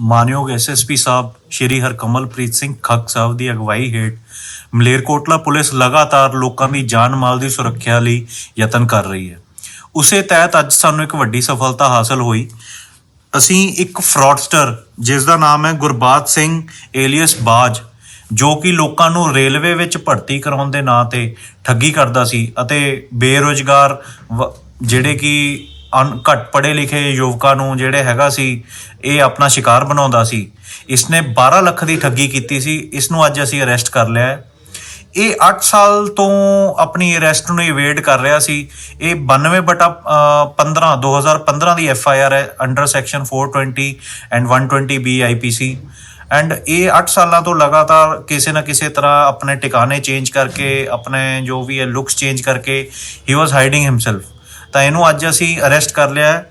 ਮਾਨਯੋਗ ਐਸਐਸਪੀ ਸਾਹਿਬ ਸ਼੍ਰੀ ਹਰਕਮਲਪ੍ਰੀਤ ਸਿੰਘ ਖੱਕ ਸਾਹਿਬ ਦੀ ਅਗਵਾਈ ਹੇਠ ਮਲੇਰਕੋਟਲਾ ਪੁਲਿਸ ਲਗਾਤਾਰ ਲੋਕਾਂ ਦੀ ਜਾਨ ਮਾਲ ਦੀ ਸੁਰੱਖਿਆ ਲਈ ਯਤਨ ਕਰ ਰਹੀ ਹੈ। ਉਸੇ ਤਹਿਤ ਅੱਜ ਸਾਨੂੰ ਇੱਕ ਵੱਡੀ ਸਫਲਤਾ ਹਾਸਲ ਹੋਈ। ਅਸੀਂ ਇੱਕ ਫਰਾਡਸਟਰ, ਜਿਸ ਦਾ ਨਾਮ ਹੈ ਗੁਰਬਾਤ ਸਿੰਘ ਏਲੀਅਸ ਬਾਜ, ਜੋ ਕਿ ਲੋਕਾਂ ਨੂੰ ਰੇਲਵੇ ਵਿੱਚ ਭਰਤੀ ਕਰਾਉਣ ਦੇ ਨਾਂ ਤੇ ਠੱਗੀ ਕਰਦਾ ਸੀ ਅਤੇ ਬੇਰੋਜ਼ਗਾਰ ਵ- ਜਿਹੜੇ ਕਿ ਘੱਟ ਪੜ੍ਹੇ ਲਿਖੇ ਯੁਵਕਾਂ ਨੂੰ ਜਿਹੜੇ ਹੈਗਾ ਸੀ ਇਹ ਆਪਣਾ ਸ਼ਿਕਾਰ ਬਣਾਉਂਦਾ ਸੀ। ਇਸਨੇ 12 ਲੱਖ ਦੀ ਠੱਗੀ ਕੀਤੀ ਸੀ ਇਸ ਨੂੰ ਅੱਜ ਅਸੀਂ ਅਰੈਸਟ ਕਰ ਲਿਆ ਹੈ। ਇਹ 8 ਸਾਲ ਤੋਂ ਆਪਣੀ ਅਰੈਸਟ ਨੂੰ ਇਵੇਡ ਕਰ ਰਿਹਾ ਸੀ। ਇਹ 92 ਬਟਾ ਅ, 15 2015 ਦੀ ਐਫ ਆਈ ਆਰ ਹੈ under section 420 and 120 B I P C. And ਇਹ 8 ਸਾਲਾਂ ਤੋਂ ਲਗਾਤਾਰ ਕਿਸੇ ਨਾ ਕਿਸੇ ਤਰ੍ਹਾਂ ਆਪਣੇ ਟਿਕਾਣੇ ਚੇਂਜ ਕਰਕੇ ਆਪਣੇ ਜੋ ਵੀ ਹੈ ਲੁਕਸ ਚੇਂਜ ਕਰਕੇ ਹੀ ਵਾਸ ਹਾਈਡਿੰਗ ਹਿਮਸੈਲਫ ਤਾਂ ਇਹਨੂੰ ਅੱਜ ਅਸੀਂ ਅਰੈਸਟ ਕਰ ਲਿਆ ਹੈ।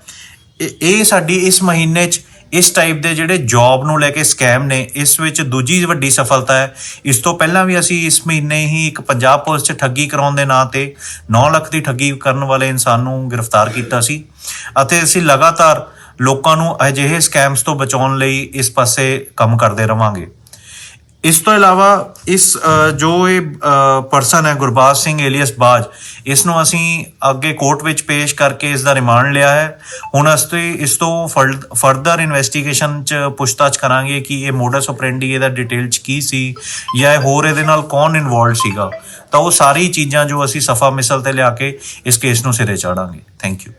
ਇਹ- ਇਹ ਸਾਡੀ ਇਸ ਮਹੀਨੇ 'ਚ ਇਸ ਟਾਈਪ ਦੇ ਜਿਹੜੇ ਜੌਬ ਨੂੰ ਲੈ ਕੇ ਸਕੈਮ ਨੇ, ਇਸ ਵਿੱਚ ਦੂਜੀ ਵੱਡੀ ਸਫਲਤਾ ਹੈ। ਇਸ ਤੋਂ ਪਹਿਲਾਂ ਵੀ ਅਸੀਂ ਇਸ ਮਹੀਨੇ ਹੀ ਇੱਕ ਪੰਜਾਬ ਪੁਲਿਸ 'ਚ ਠੱਗੀ ਕਰਾਉਣ ਦੇ ਨਾਂ ਤੇ 9 ਲੱਖ ਦੀ ਠੱਗੀ ਕਰਨ ਵਾਲੇ ਇਨਸਾਨ ਨੂੰ ਗ੍ਰਿਫਤਾਰ ਕੀਤਾ ਸੀ ਅਤੇ ਅਸੀਂ ਲਗਾਤਾਰ ਲੋਕਾਂ ਨੂੰ ਅਜਿਹੇ ਸਕੈਮਸ ਤੋਂ ਬਚਾਉਣ ਲਈ ਇਸ ਪਾਸੇ ਕੰਮ ਕਰਦੇ ਰਵਾਂਗੇ। ਇਸ ਤੋਂ ਇਲਾਵਾ ਇਸ ਜੋ ਇਹ ਪਰਸਨ ਹੈ ਗੁਰਬਾਜ ਸਿੰਘ ਏਲੀਅਸ ਬਾਜ, ਇਸ ਨੂੰ ਅਸੀਂ ਅੱਗੇ ਕੋਰਟ ਵਿੱਚ ਪੇਸ਼ ਕਰਕੇ ਇਸ ਦਾ ਰਿਮਾਂਡ ਲਿਆ ਹੈ। ਹੁਣ ਅਸੀਂ ਇਸ ਤੋਂ ਫਰਦਰ ਇਨਵੈਸਟੀਗੇਸ਼ਨ ਚ ਪੁੱਛਤਾਛ ਕਰਾਂਗੇ ਕਿ ਇਹ ਮੋਡਸ ਆਪਰੈਂਡੀ ਇਹਦਾ ਡਿਟੇਲ ਚ ਕੀ ਸੀ ਜਾਂ ਇਹ ਹੋਰ ਇਹਦੇ ਨਾਲ ਕੌਣ ਇਨਵੋਲਡ ਸੀਗਾ। ਤਾਂ ਉਹ ਸਾਰੀ ਚੀਜ਼ਾਂ ਜੋ ਅਸੀਂ ਸਫਾ ਮਿਸਲ ਤੇ ਲਿਆ ਕੇ ਇਸ ਕੇਸ ਨੂੰ ਸਿਰੇ ਚਾੜਾਂਗੇ। Thank you.